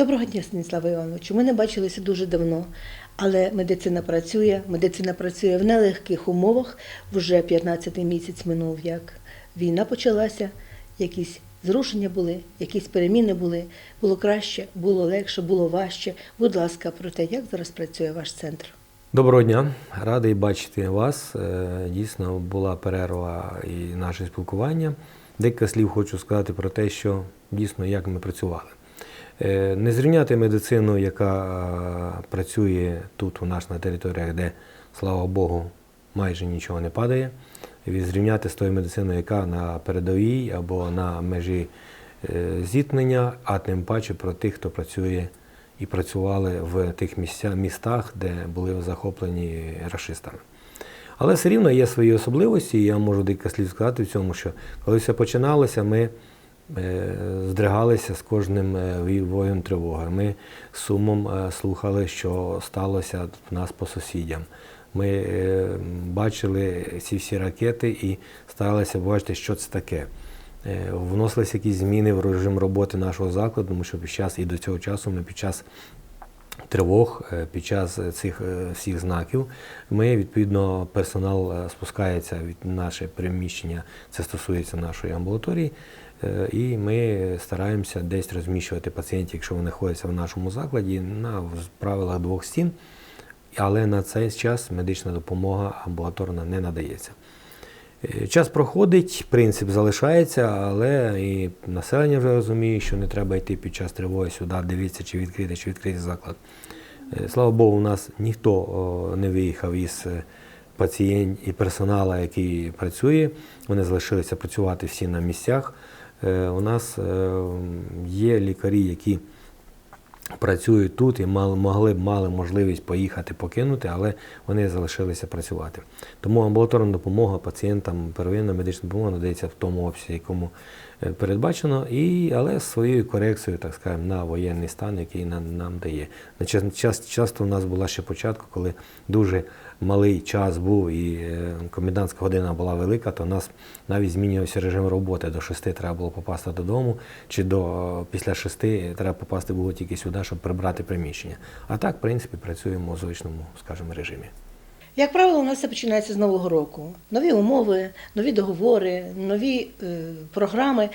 Доброго дня, Станіславе Івановичу. Ми не бачилися дуже давно, але медицина працює. Медицина працює в нелегких умовах. Вже 15-й місяць минув, як війна почалася, якісь зрушення були, якісь переміни були. Було краще, було легше, було важче. Будь ласка, про те, як зараз працює ваш центр. Доброго дня, радий бачити вас. Е, Дійсно була перерва і наше спілкування. Декілька слів хочу сказати про те, що дійсно як ми працювали. Е, Не зрівняти медицину, яка працює тут у нас на територіях, де, слава Богу, майже нічого не падає. І зрівняти з тою медициною, яка на передовій або на межі е, зіткнення, а тим паче про тих, хто працює і працювали в тих містах, де були захоплені рашистами. Але все рівно є свої особливості, і я можу декілька слів сказати в цьому, що коли все починалося, ми здригалися з кожним е, воєм тривоги. Ми з сумом е, слухали, що сталося в нас по сусідям. Ми е, бачили ці всі ракети і старалися бачити, що це таке. Е, Вносилися якісь зміни в режим роботи нашого закладу, тому що під час і до цього часу ми під час тривог, е, під час цих е, всіх знаків ми відповідно персонал е, спускається від наше приміщення, це стосується нашої амбулаторії. е, І ми стараємося десь розміщувати пацієнтів, якщо вони знаходяться в нашому закладі, на правилах двох стін. Але на цей час медична допомога амбулаторна не надається. Е, Час проходить, принцип залишається, але і населення вже розуміє, що не треба йти під час тривоги сюди, дивитися, чи відкрити, чи відкрити заклад. Е, Слава Богу, у нас ніхто не виїхав із е, пацієнтів і персоналу, який працює. Вони залишилися працювати всі на місцях. У нас є лікарі, які працюють тут і могли б мали можливість поїхати покинути, але вони залишилися працювати. Тому амбулаторна допомога пацієнтам, первинна медична допомога надається в тому обсязі, якому передбачено, і, але своєю корекцією, так скажемо, на воєнний стан, який нам, нам дає. Час- час- часто у нас була ще початку, коли дуже малий час був і е, комендантська година була велика, то у нас навіть змінювався режим роботи. До шести треба було попасти додому, чи до е, після шести треба попасти було тільки сюди, щоб прибрати приміщення. А так, в принципі, працюємо у звичному, скажімо, режимі. Як правило, у нас все починається з Нового року. Нові умови, нові договори, нові е, програми.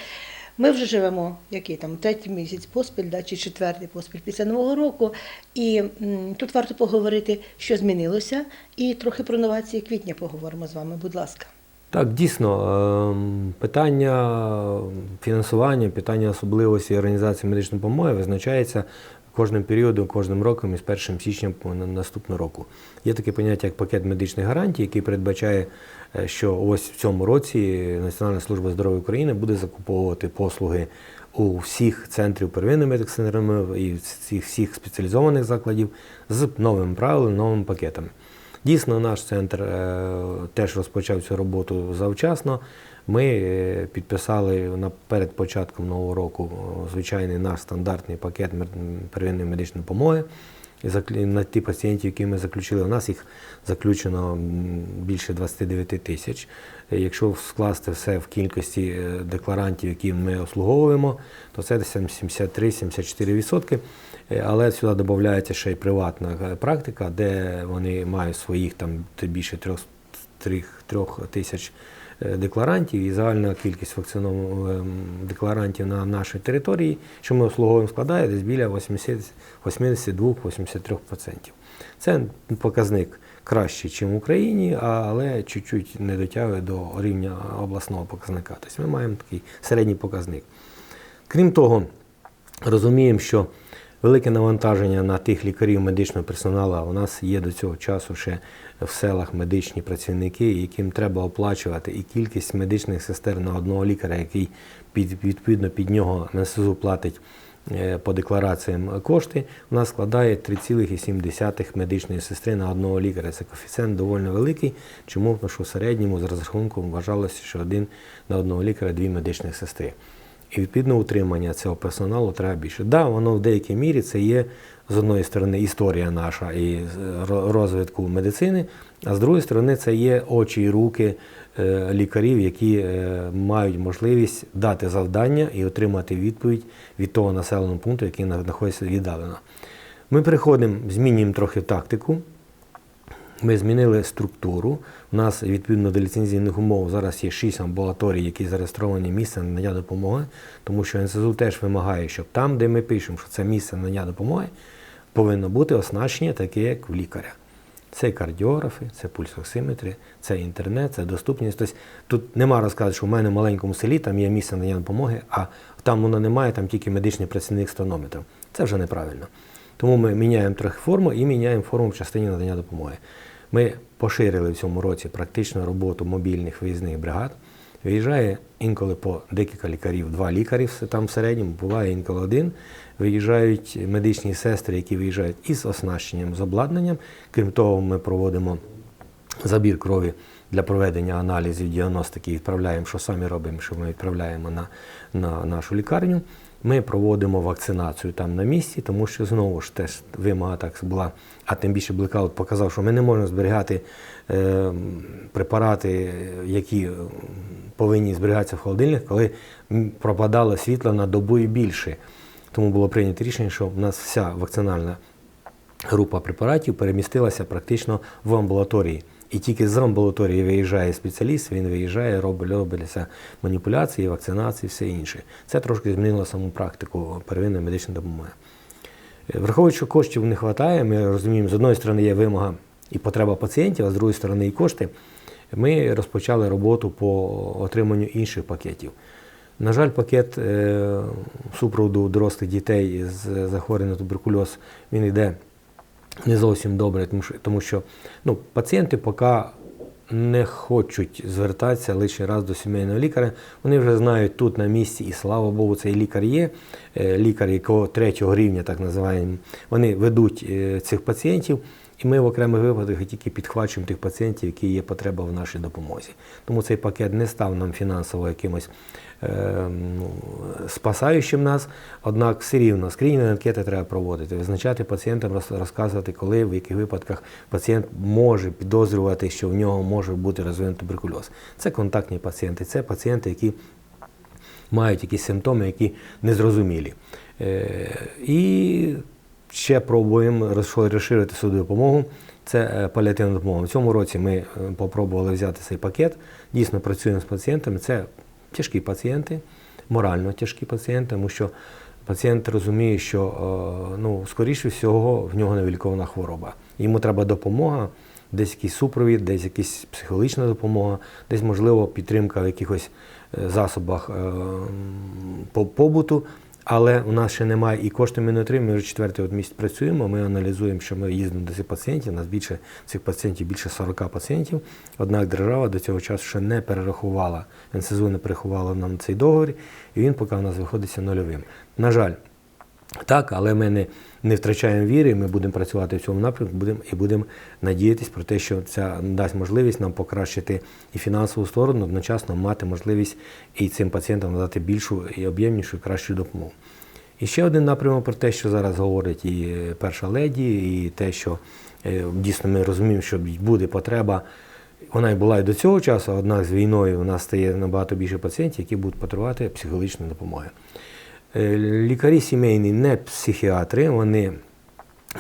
Ми вже живемо, який там третій місяць поспіль, да, чи четвертий поспіль після Нового року. І м, тут варто поговорити, що змінилося, і трохи про новації квітня поговоримо з вами. Будь ласка. Так, дійсно, ем, питання фінансування, питання особливості організації медичної допомоги визначається кожним періодом, кожним роком із 1 січня наступного року. Є таке поняття, як пакет медичних гарантій, який передбачає, е, що ось в цьому році Національна служба здоров'я України буде закуповувати послуги у всіх центрів первинної медицини і всіх, всіх спеціалізованих закладів з новими правилами, новими пакетами. Дійсно, наш центр е, теж розпочав цю роботу завчасно. Ми е, підписали перед початком нового року звичайний наш стандартний пакет первинної медичної допомоги. І на ті пацієнтів, які ми заключили, у нас їх заключено більше 29 тисяч. Е, Якщо скласти все в кількості е, декларантів, які ми обслуговуємо, то це десь 73-74%. Е, Але сюди додається ще й приватна е, практика, де вони мають своїх там більше трьох, тисяч е, декларантів, і загальна кількість вакцинованих ем, декларантів на нашій території, що ми обслуговуємо, складає десь біля 82-83%. Це показник кращий, ніж в Україні, але чуть-чуть не дотягує до рівня обласного показника. Тобто ми маємо такий середній показник. Крім того, розуміємо, що велике навантаження на тих лікарів медичного персоналу. У нас є до цього часу ще в селах медичні працівники, яким треба оплачувати, і кількість медичних сестер на одного лікаря, який під, відповідно під нього НСЗУ платить е, по деклараціям кошти, у нас складає 3,7 медичної сестри на одного лікаря. Це коефіцієнт доволі великий. Чому? Тому що в середньому з розрахунком вважалося, що один на одного лікаря дві медичних сестри. І відповідно утримання цього персоналу треба більше. Так, да, воно в деякій мірі це є з одної сторони історія наша і е, розвитку медицини, а з другої сторони, це є очі і руки е, лікарів, які е, мають можливість дати завдання і отримати відповідь від того населеного пункту, який знаходиться віддалено. Ми приходимо, змінюємо трохи тактику. Ми змінили структуру. У нас відповідно до ліцензійних умов зараз є шість амбулаторій, які зареєстровані місце надання допомоги, тому що НСЗУ теж вимагає, щоб там, де ми пишемо, що це місце надання допомоги, повинно бути оснащення таке, як в лікаря. Це кардіографи, це пульсоксиметри, це інтернет, це доступність. Тобто тут нема розказати, що в мене в маленькому селі там є місце надання допомоги, а там воно немає, там тільки медичний працівник з тонометром. Це вже неправильно. Тому ми міняємо трохи форму і міняємо форму в частині надання допомоги. Ми поширили в цьому році практично роботу мобільних виїзних бригад. Виїжджає інколи по декілька лікарів, два лікарі там в середньому, буває інколи один. Виїжджають медичні сестри, які виїжджають із оснащенням, з обладнанням. Крім того, ми проводимо забір крові для проведення аналізів, діагностики, відправляємо, що самі робимо, що ми відправляємо на, на нашу лікарню. Ми проводимо вакцинацію там на місці, тому що знову ж теж вимога так була, а тим більше блекаут показав, що ми не можемо зберігати е, препарати, які повинні зберігатися в холодильник, коли пропадало світло на добу і більше. Тому було прийнято рішення, що в нас вся вакцинальна група препаратів перемістилася практично в амбулаторії. І тільки з амбулаторії виїжджає спеціаліст, він виїжджає, робить, робляться маніпуляції, вакцинації, все інше. Це трошки змінило саму практику первинної медичної допомоги. Е, Враховуючи, що коштів не вистачає, ми розуміємо, з одної сторони є вимога і потреба пацієнтів, а з другої сторони і кошти. Ми розпочали роботу по отриманню інших пакетів. На жаль, пакет е, супроводу дорослих дітей з захворюванням туберкульоз він йде не зовсім добре, тому що, тому що ну, пацієнти поки не хочуть звертатися лише раз до сімейного лікаря. Вони вже знають тут на місці, і слава Богу, цей лікар є. Е, Лікар, якого третього рівня, так називаємо, вони ведуть е, цих пацієнтів. І ми в окремих випадках тільки підхвачуємо тих пацієнтів, які є потреба в нашій допомозі. Тому цей пакет не став нам фінансово якимось ну, спасаючим нас, однак все рівно скринінгові анкети треба проводити, визначати пацієнтам, розказувати, коли, в яких випадках пацієнт може підозрювати, що в нього може бути розвинутий туберкульоз. Це контактні пацієнти, це пацієнти, які мають якісь симптоми, які незрозумілі. Е, і ще пробуємо розширити свою допомогу. Це е, паліативна допомога. В цьому році ми е, попробували взяти цей пакет. Дійсно працюємо з пацієнтами. Це тяжкі пацієнти, морально тяжкі пацієнти, тому що пацієнт розуміє, що е, ну, скоріше всього в нього невилікована хвороба. Йому треба допомога, десь якийсь супровід, десь якась психологічна допомога, десь, можливо, підтримка в якихось е, засобах е, по- побуту. Але у нас ще немає і коштів ми не отримуємо. Ми вже четвертий от місяць працюємо. Ми аналізуємо, що ми їздимо до цих пацієнтів. У нас більше цих пацієнтів більше 40 пацієнтів. Однак держава до цього часу ще не перерахувала, НСЗУ не перерахувала нам цей договір, і він поки у нас виходиться нульовим. На жаль, так, але ми не, не втрачаємо віри, ми будемо працювати в цьому напрямку будемо, і будемо надіятися про те, що це дасть можливість нам покращити і фінансову сторону, одночасно мати можливість і цим пацієнтам надати більшу і об'ємнішу, і кращу допомогу. І ще один напрямок про те, що зараз говорить і перша леді, і те, що е, дійсно ми розуміємо, що буде потреба. Вона і була і до цього часу, однак з війною у нас стає набагато більше пацієнтів, які будуть потребувати психологічної допомоги. Е, Лікарі сімейні не психіатри, вони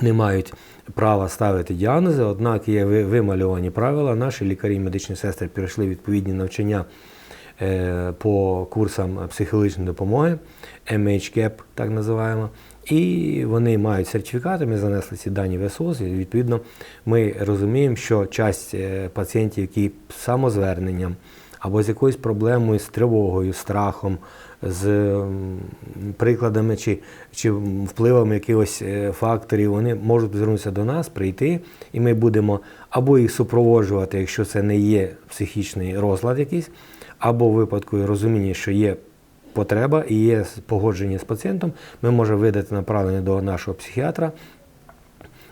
не мають права ставити діагнози, однак є вимальовані правила. Наші лікарі, медичні сестри пройшли відповідні навчання е, по курсам психологічної допомоги, MHCAP, так називаємо. І вони мають сертифікати, ми занесли ці дані в СОС, і відповідно ми розуміємо, що часть е, пацієнтів, які самозверненням або з якоюсь проблемою, з тривогою, страхом, з прикладами чи, чи впливами якихось е, факторів, вони можуть звернутися до нас, прийти, і ми будемо або їх супроводжувати, якщо це не є психічний розлад якийсь, або в випадку розуміння, що є потреба і є погодження з пацієнтом, ми можемо видати направлення до нашого психіатра.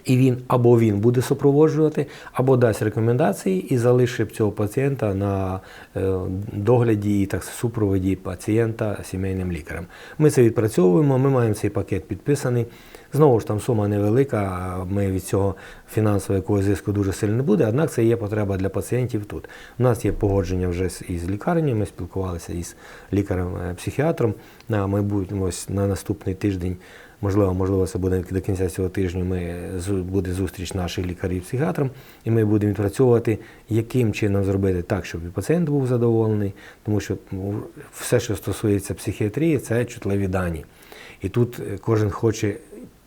І він або він буде супроводжувати, або дасть рекомендації і залишить цього пацієнта на е, догляді і так супроводі пацієнта сімейним лікарем. Ми це відпрацьовуємо, ми маємо цей пакет підписаний. Знову ж там сума невелика, ми від цього фінансового якогось зиску дуже сильно не буде, однак це є потреба для пацієнтів тут. У нас є погодження вже із лікарнею, ми спілкувалися із лікарем-психіатром на майбутньому ось на наступний тиждень. Можливо, можливо, це буде до кінця цього тижня. Ми буде зустріч наших лікарів-психіатром, і ми будемо відпрацьовувати, яким чином зробити так, щоб і пацієнт був задоволений, тому що ну, все, що стосується психіатрії, це чутливі дані. І тут е, кожен хоче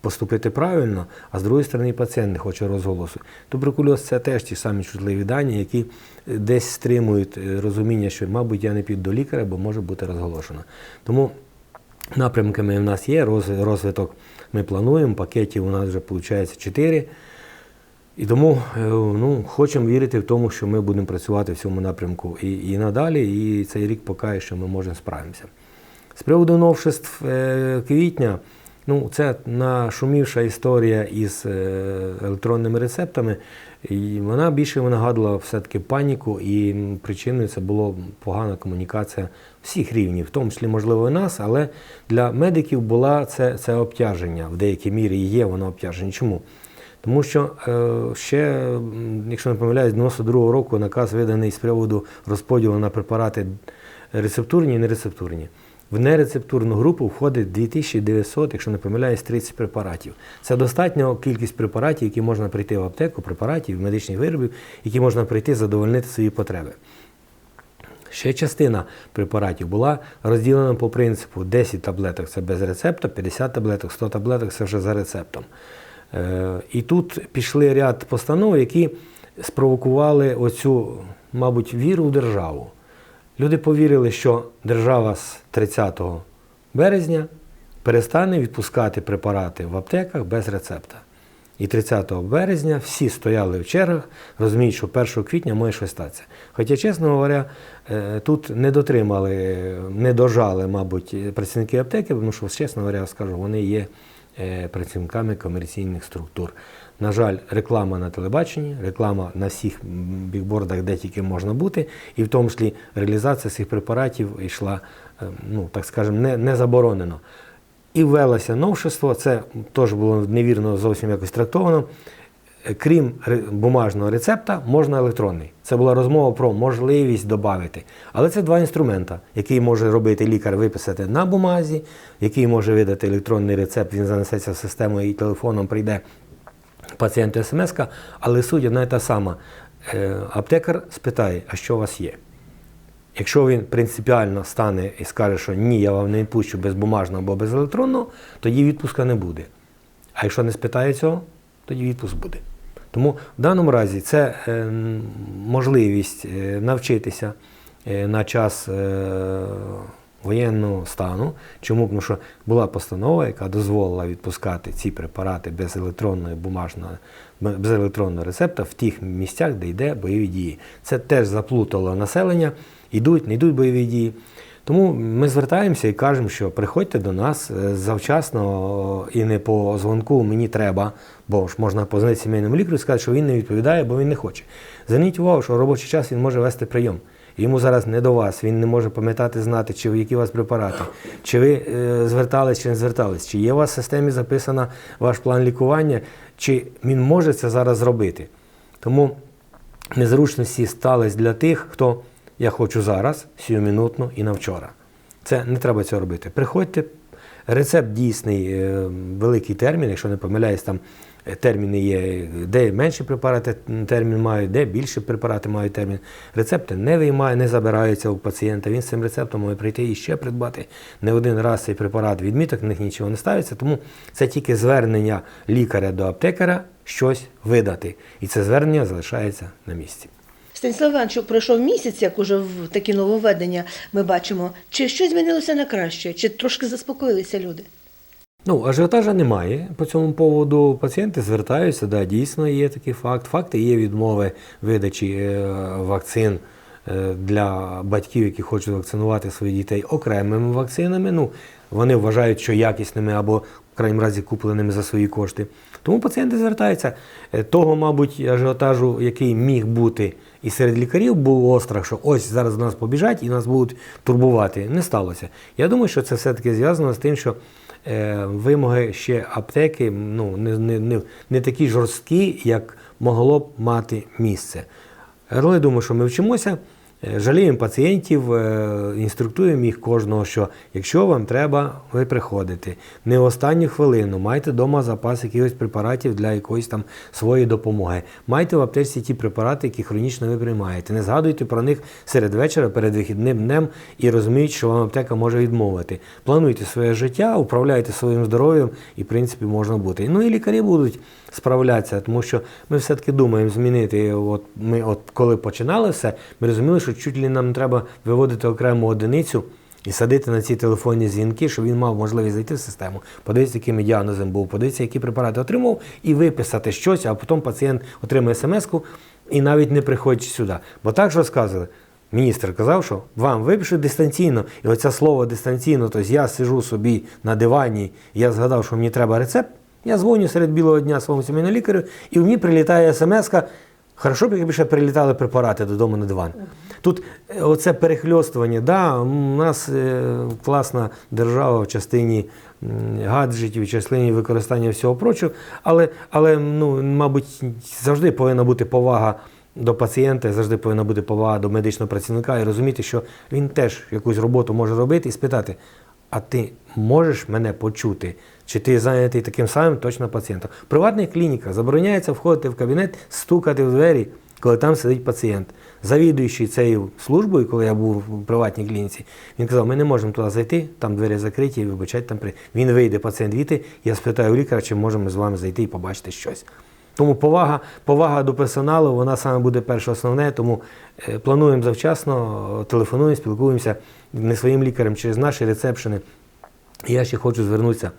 поступити правильно, а з другої сторони пацієнт не хоче розголосу. Туберкульоз це теж ті самі чутливі дані, які е, десь стримують е, розуміння, що, мабуть, я не піду до лікаря, бо може бути розголошено. Тому напрямками в нас є, розвиток ми плануємо, пакетів у нас вже виходить 4. І тому е, ну, хочемо вірити в тому, що ми будемо працювати в цьому напрямку і, і надалі, і цей рік покаже, що ми можемо справимося. З приводу новшеств е, квітня, ну, це нашумівша історія із е, електронними рецептами, і вона більше нагадувала все-таки паніку, і причиною це була погана комунікація всіх рівнів, в тому числі, можливо, і нас, але для медиків була це, це обтяження. В деякій мірі є воно обтяження. Чому? Тому що е, ще, якщо не помиляюсь, 92-го року наказ виданий з приводу розподілу на препарати рецептурні і нерецептурні. В нерецептурну групу входить 2900, якщо не помиляюсь, 30 препаратів. Це достатня кількість препаратів, які можна прийти в аптеку, препаратів, медичних виробів, які можна прийти задовольнити свої потреби. Ще частина препаратів була розділена по принципу 10 таблеток це без рецепта, 50 таблеток, 100 таблеток це вже за рецептом. Е, І тут пішли ряд постанов, які спровокували оцю, мабуть, віру в державу. Люди повірили, що держава з 30 березня перестане відпускати препарати в аптеках без рецепта. І 30 березня всі стояли в чергах, розуміють, що 1 квітня може щось статися. Хоча, чесно говоря, е, тут не дотримали, не дожали, мабуть, працівники аптеки, тому що, чесно говоря, скажу, вони є е, працівниками комерційних структур. На жаль, реклама на телебаченні, реклама на всіх бікбордах, де тільки можна бути, і в тому числі реалізація цих препаратів йшла, е, ну так скажемо, не, не заборонено. І ввелося новшество, це теж було невірно зовсім якось трактовано. Крім бумажного рецепта, можна електронний. Це була розмова про можливість додати. Але це два інструмента, який може робити лікар виписати на бумазі, який може видати електронний рецепт, він занесеться в систему і телефоном прийде пацієнту смс, але суть одна і та сама. Е, Аптекар спитає, а що у вас є? Якщо він принципіально стане і скаже, що ні, я вам не відпущу без бумажного або без електронного, тоді відпуска не буде. А якщо не спитає цього, тоді відпуск буде. Тому в даному разі це е, можливість е, навчитися на час воєнного стану. Чому? Тому що була постанова, яка дозволила відпускати ці препарати без електронної бумажного, без електронного рецепта в тих місцях, де йде бойові дії. Це теж заплутало населення, йдуть, не йдуть бойові дії. Тому ми звертаємося і кажемо, що приходьте до нас е, завчасно і не по дзвонку мені треба, бо ж можна позвонити сімейному лікарю і сказати, що він не відповідає, бо він не хоче. Зверніть увагу, що в робочий час він може вести прийом. Йому зараз не до вас, він не може пам'ятати, знати, чи які у вас препарати, чи ви е, звертались, чи не звертались, чи є у вас в системі записано ваш план лікування, чи він може це зараз зробити. Тому незручності стались для тих, хто я хочу зараз, сіюмінутно і на вчора. Це не треба цього робити. Приходьте, рецепт дійсний, е, великий термін, якщо не помиляюсь, там терміни є, де менші препарати термін мають, де більші препарати мають термін. Рецепти не виймає, не забираються у пацієнта. Він з цим рецептом може прийти і ще придбати. Не один раз цей препарат відміток, на них нічого не ставиться, тому це тільки звернення лікаря до аптекаря щось видати. І це звернення залишається на місці. Станіслав Іванович, пройшов місяць, як уже в такі нововведення ми бачимо. Чи щось змінилося на краще, чи трошки заспокоїлися люди? Ну, ажіотажа немає. По цьому поводу пацієнти звертаються, да, дійсно є такий факт. Факти є відмови видачі е, вакцин е, для батьків, які хочуть вакцинувати своїх дітей окремими вакцинами. Ну, вони вважають, що якісними або в крайнім разі купленими за свої кошти. Тому пацієнти звертаються. Е, Того, мабуть, ажіотажу, який міг бути і серед лікарів, був острах, що ось зараз до нас побіжать і нас будуть турбувати. Не сталося. Я думаю, що це все-таки зв'язано з тим, що вимоги ще аптеки ну, не, не, не, не такі жорсткі, як могло б мати місце. Але думаю, що ми вчимося, е, жаліємо пацієнтів, е, інструктуємо їх кожного, що якщо вам треба, ви приходите. Не останню хвилину, майте вдома запас якихось препаратів для якоїсь там своєї допомоги. Майте в аптечці ті препарати, які хронічно ви приймаєте. Не згадуйте про них серед вечора, перед вихідним днем і розуміють, що вам аптека може відмовити. Плануйте своє життя, управляйте своїм здоров'ям і, в принципі, можна бути. Ну і лікарі будуть справлятися, тому що ми все-таки думаємо змінити. От ми, от коли починали все, ми розуміли, що чуть ли нам треба виводити окрему одиницю. І садити на ці телефонні дзвінки, щоб він мав можливість зайти в систему, подивитися, яким діагнозом був, подивитися, які препарати отримав, і виписати щось, а потім пацієнт отримує смс-ку і навіть не приходить сюди. Бо так ж розказували. Міністр казав, що вам випишуть дистанційно, і оце слово дистанційно, тобто я сижу собі на дивані, я згадав, що мені треба рецепт. Я дзвоню серед білого дня своєму сімейному лікарю, і мені прилітає смс-ка. Хорошо б, якби ще прилітали препарати додому на диван. Тут е, оце перехльостування, да, у нас е, класна держава в частині гаджетів, в частині використання всього прочого, але, але ну, мабуть, завжди повинна бути повага до пацієнта, завжди повинна бути повага до медичного працівника і розуміти, що він теж якусь роботу може робити і спитати, а ти можеш мене почути? Чи ти зайнятий таким самим точно пацієнтом? В приватних клініках забороняється входити в кабінет, стукати в двері, коли там сидить пацієнт. Завідуючий цією службою, коли я був в приватній клініці, він казав, ми не можемо туди зайти, там двері закриті, і вибачайте, там при. Він вийде, пацієнт війти, я спитаю у лікаря, чи можемо з вами зайти і побачити щось. Тому повага, повага до персоналу, вона саме буде перше основне, тому е, плануємо завчасно, телефонуємо, спілкуємося не своїм лікарем через наші рецепшени. Я ще хочу звернутися.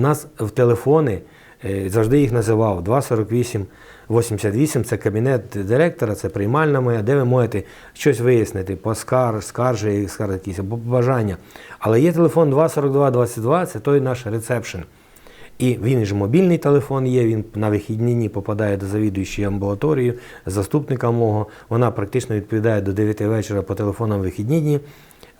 У нас в телефони е, завжди їх називав 248 88 це кабінет директора, це приймальна моя, де ви можете щось вияснити по скар, скаржі, скаржі якісь, або бажання. Але є телефон 242 22, це той наш рецепшн. І він ж мобільний телефон є, він на вихідні дні попадає до завідуючої амбулаторії, заступника мого. Вона практично відповідає до 9 вечора по телефонам вихідні дні.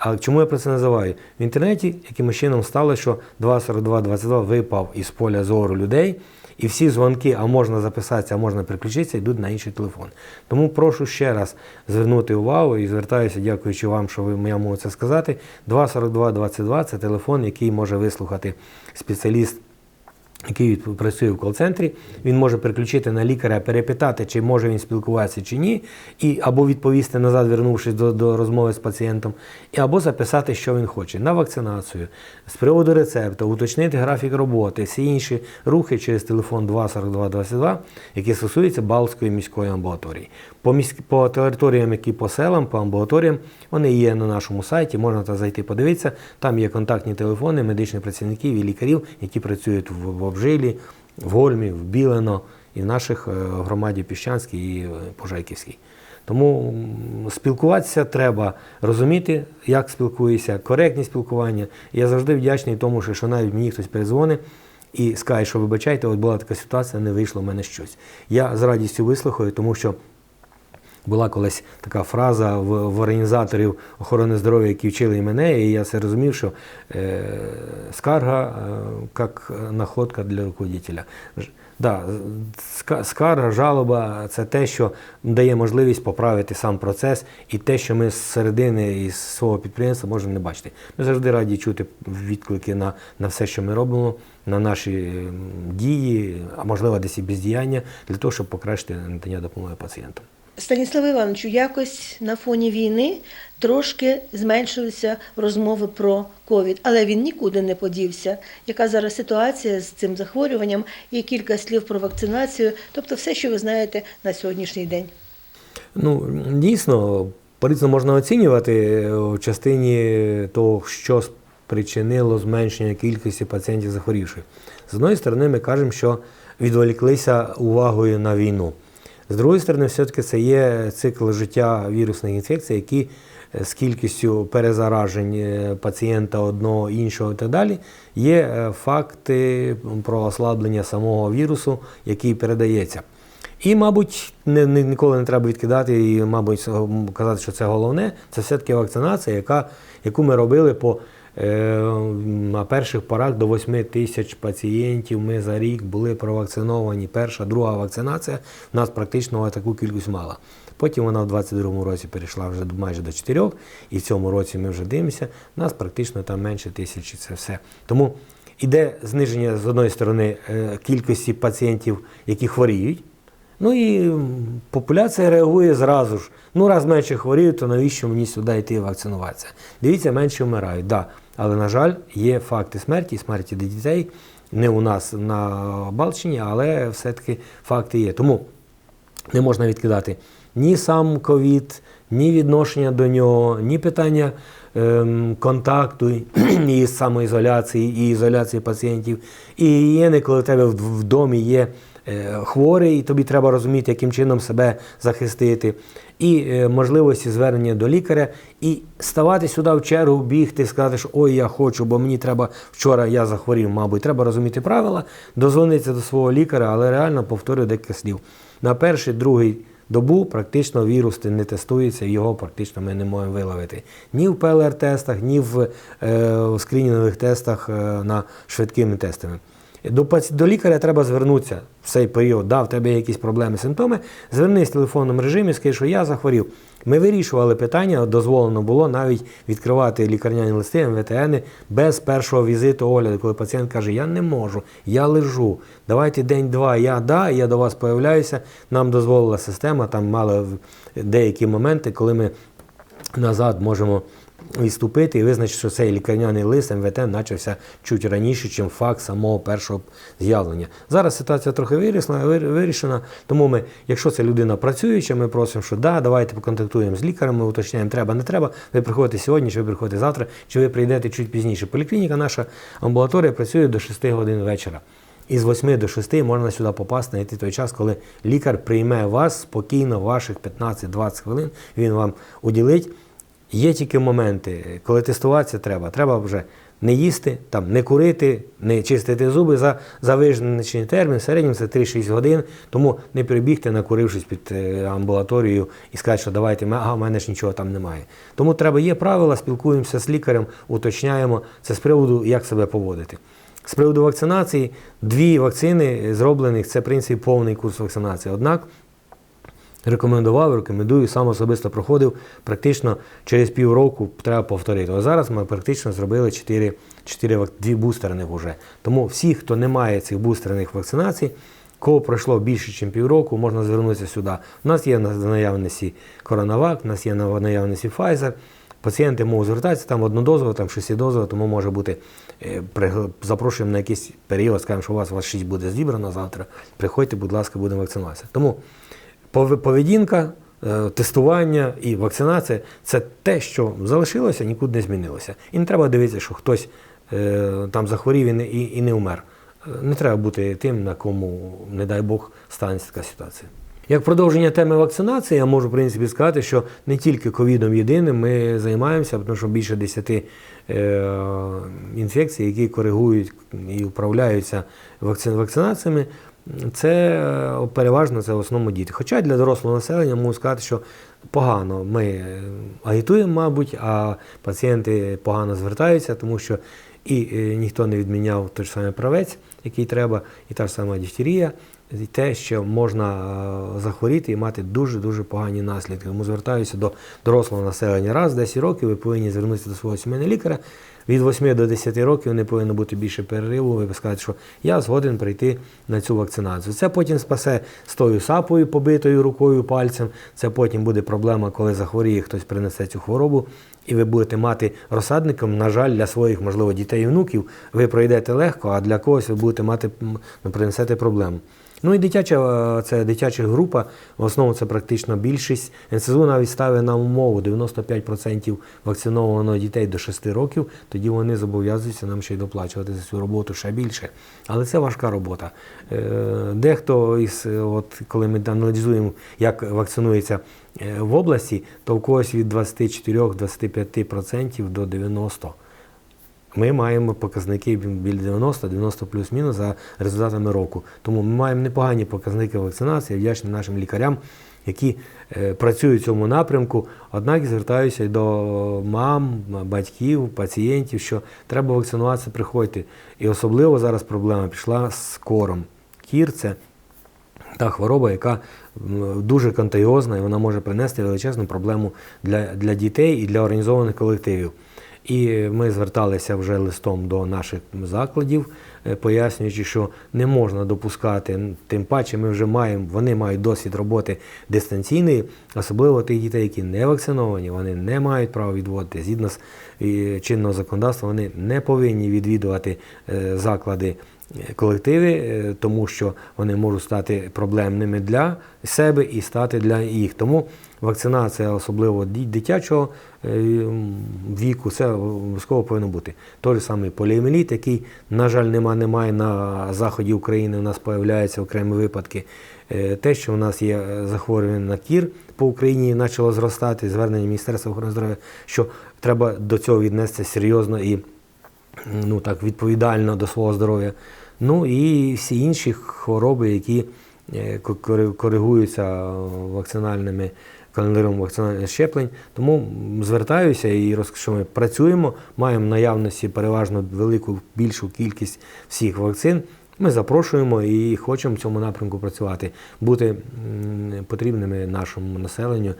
А чому я про це називаю? В інтернеті якимось чином стало, що 242-22 випав із поля зору людей, і всі дзвонки, а можна записатися, а можна переключитися, йдуть на інший телефон. Тому прошу ще раз звернути увагу і звертаюся, дякуючи вам, що ви я можу це сказати. 242-22 це телефон, який може вислухати спеціаліст який працює в кол-центрі, він може переключити на лікаря, перепитати, чи може він спілкуватися чи ні, і або відповісти назад, вернувшись до, до розмови з пацієнтом, і або записати, що він хоче на вакцинацію, з приводу рецепту, уточнити графік роботи, всі інші рухи через телефон 24222, які стосуються Балтської міської амбулаторії. По, міськ... по територіям, які по селам, по амбулаторіям, вони є на нашому сайті, можна там зайти подивитися. Там є контактні телефони медичних працівників і лікарів, які працюють в, Обжилі, в Гольмі, в Білено і в наших е, громаді Піщанській і е, Пожайківській. Тому спілкуватися треба розуміти, як спілкуєшся, коректність спілкування. Я завжди вдячний тому, що навіть мені хтось перезвонить і скаже, що вибачайте, от була така ситуація, не вийшло в мене щось. Я з радістю вислухаю, тому що. Була колись така фраза в, в організаторів охорони здоров'я, які вчили і мене, і я це розумів, що е, скарга е, як находка для руководителя. Да, скарга, жалоба це те, що дає можливість поправити сам процес і те, що ми з середини із свого підприємства можемо не бачити. Ми завжди раді чути відклики на, на все, що ми робимо, на наші дії, а можливо десь і бездіяння, для того, щоб покращити надання допомоги пацієнтам. Станіславе Івановичу, якось на фоні війни трошки зменшилися розмови про ковід, але він нікуди не подівся. Яка зараз ситуація з цим захворюванням? Є кілька слів про вакцинацію, тобто все, що ви знаєте на сьогоднішній день. Ну, дійсно, по-різному можна оцінювати в частині того, що спричинило зменшення кількості пацієнтів захворівших. З одної сторони, ми кажемо, що відволіклися увагою на війну. З другої сторони, все-таки це є цикл життя вірусних інфекцій, які е, з кількістю перезаражень е, пацієнта одного, іншого і так далі, є е, факти про ослаблення самого вірусу, який передається. І, мабуть, не, не, ніколи не треба відкидати і, мабуть, казати, що це головне. Це все-таки вакцинація, яка, яку ми робили по на перших порах до 8 тисяч пацієнтів. Ми за рік були провакциновані. Перша, друга вакцинація в нас практично таку кількість мала. Потім вона в 22-му році перейшла вже майже до 4, і в цьому році ми вже дивимося. Нас практично там менше тисячі. Це все. Тому іде зниження з одної сторони е, кількості пацієнтів, які хворіють. Ну і популяція реагує зразу ж. Ну, раз менше хворіють, то навіщо мені сюди йти вакцинуватися? Дивіться, менше вмирають, да. Але, на жаль, є факти смерті, смерті дітей. Не у нас на Балчині, але все-таки факти є. Тому не можна відкидати ні сам ковід, ні відношення до нього, ні питання ем, контакту і самоізоляції, і ізоляції пацієнтів. І є коли в тебе в, домі є хворий, і тобі треба розуміти, яким чином себе захистити. І е, можливості звернення до лікаря, і ставати сюди в чергу, бігти, сказати, що ой, я хочу, бо мені треба вчора я захворів, мабуть, треба розуміти правила, дозвонитися до свого лікаря, але реально повторюю декілька слів. На перший, другий добу практично вірус не тестується, його практично ми не можемо виловити. Ні в ПЛР-тестах, ні в, е, в скринінгових тестах е, на швидкими тестами. До, до лікаря треба звернутися в цей період, да, в тебе є якісь проблеми, симптоми, звернись в телефонному режимі, скажи, що я захворів. Ми вирішували питання, дозволено було навіть відкривати лікарняні листи, МВТН без першого візиту огляду, коли пацієнт каже, я не можу, я лежу. Давайте день-два, я да, я до вас появляюся. Нам дозволила система, там мали деякі моменти, коли ми назад можемо відступити і визначити, що цей лікарняний лист МВТ почався чуть раніше, ніж факт самого першого з'явлення. Зараз ситуація трохи вирісла, вирішена, тому ми, якщо це людина працююча, ми просимо, що да, давайте поконтактуємо з лікарем, уточняємо, треба, не треба. Ви приходите сьогодні, чи ви приходите завтра, чи ви прийдете чуть пізніше. Поліклініка, наша амбулаторія працює до 6 годин вечора. І з 8 до 6 можна сюди попасти, знайти той час, коли лікар прийме вас спокійно, ваших 15-20 хвилин, він вам уділить. Є тільки моменти, коли тестуватися треба. Треба вже не їсти, там, не курити, не чистити зуби за, за визначений термін. В середньому це 3-6 годин. Тому не прибігти, накурившись під е, амбулаторією і сказати, що давайте, ага, в мене ж нічого там немає. Тому треба є правила, спілкуємося з лікарем, уточняємо. Це з приводу, як себе поводити. З приводу вакцинації, дві вакцини зроблених, це в принципі повний курс вакцинації. Однак рекомендував, рекомендую, сам особисто проходив. Практично через півроку треба повторити. Ось зараз ми практично зробили 4, 4 вак- дві бустерних вже. Тому всі, хто не має цих бустерних вакцинацій, кого пройшло більше, ніж півроку, можна звернутися сюди. У нас є на наявності коронавак, у нас є на наявності Pfizer. Пацієнти можуть звертатися там однодозово, там шестидозово, тому може бути е, запрошуємо на якийсь період, скажемо, що у вас, у вас 6 буде зібрано завтра. Приходьте, будь ласка, будемо вакцинуватися. Тому поведінка, е, тестування і вакцинація це те, що залишилося, нікуди не змінилося. І не треба дивитися, що хтось е, там захворів і не, і, і не умер. Е, Не треба бути тим, на кому, не дай Бог, станеться така ситуація. Як продовження теми вакцинації, я можу в принципі сказати, що не тільки ковідом єдиним ми займаємося, тому що більше 10 е, інфекцій, які коригують і управляються вакци- вакцинаціями, це е, переважно це в основному діти. Хоча для дорослого населення можу сказати, що погано ми е, агітуємо, мабуть, а пацієнти погано звертаються, тому що і е, ніхто не відміняв той ж самий правець, який треба, і та ж сама дифтерія, і те, що можна е, захворіти і мати дуже-дуже погані наслідки. Тому звертаюся до дорослого населення. Раз в 10 років ви повинні звернутися до свого сімейного лікаря. Від 8 до 10 років не повинно бути більше перериву. Ви сказати, що я згоден прийти на цю вакцинацію. Це потім спасе з тою сапою, побитою рукою, пальцем. Це потім буде проблема, коли захворіє, хтось принесе цю хворобу, і ви будете мати розсадником, на жаль, для своїх, можливо, дітей і внуків. Ви пройдете легко, а для когось ви будете мати ну, принесете проблему. Ну і дитяча е, це дитяча група. В основному це практично більшість. НСЗУ навіть ставить на умову 95% вакциновано дітей до 6 років. Тоді вони зобов'язуються нам ще й доплачувати за цю роботу ще більше. Але це важка робота. Е, Дехто із е, от коли ми аналізуємо, як вакцинується в області, то в когось від 24-25% до 90%. Ми маємо показники біля 90, 90 плюс-мінус за результатами року. Тому ми маємо непогані показники вакцинації, я вдячний нашим лікарям, які е, працюють в цьому напрямку. Однак звертаюся до мам, батьків, пацієнтів, що треба вакцинуватися, приходьте. І особливо зараз проблема пішла з кором. Кір це та хвороба, яка дуже контагіозна і вона може принести величезну проблему для, для дітей і для організованих колективів. І ми зверталися вже листом до наших закладів, е, пояснюючи, що не можна допускати, тим паче ми вже маємо, вони мають досвід роботи дистанційної, особливо тих дітей, які не вакциновані, вони не мають права відводити. Згідно з е, чинного законодавства, вони не повинні відвідувати е, заклади колективи, тому що вони можуть стати проблемними для себе і стати для їх. Тому вакцинація, особливо дитячого е, віку, це обов'язково повинно бути. Той же самий поліоміеліт, який, на жаль, нема, немає на заході України, у нас появляються окремі випадки. Е, Те, що у нас є е, захворювання на кір по Україні, почало зростати, звернення Міністерства охорони здоров'я, що треба до цього віднестися серйозно і ну, так, відповідально до свого здоров'я. Ну і всі інші хвороби, які ко- кори- коригуються вакцинальними календарем щеплень. Тому звертаюся і що ми працюємо, маємо наявності переважно велику більшу кількість всіх вакцин. Ми запрошуємо і хочемо в цьому напрямку працювати, бути потрібними нашому населенню,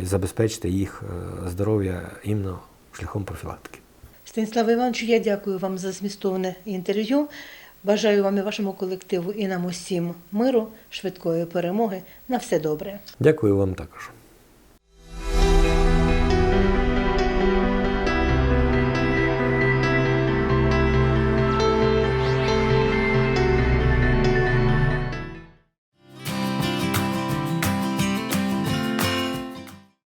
е, забезпечити їх е, здоров'я іменно шляхом профілактики. Станіславе Івановичу, я дякую вам за змістовне інтерв'ю. Бажаю вам і вашому колективу і нам усім миру, швидкої перемоги. На все добре. Дякую вам також.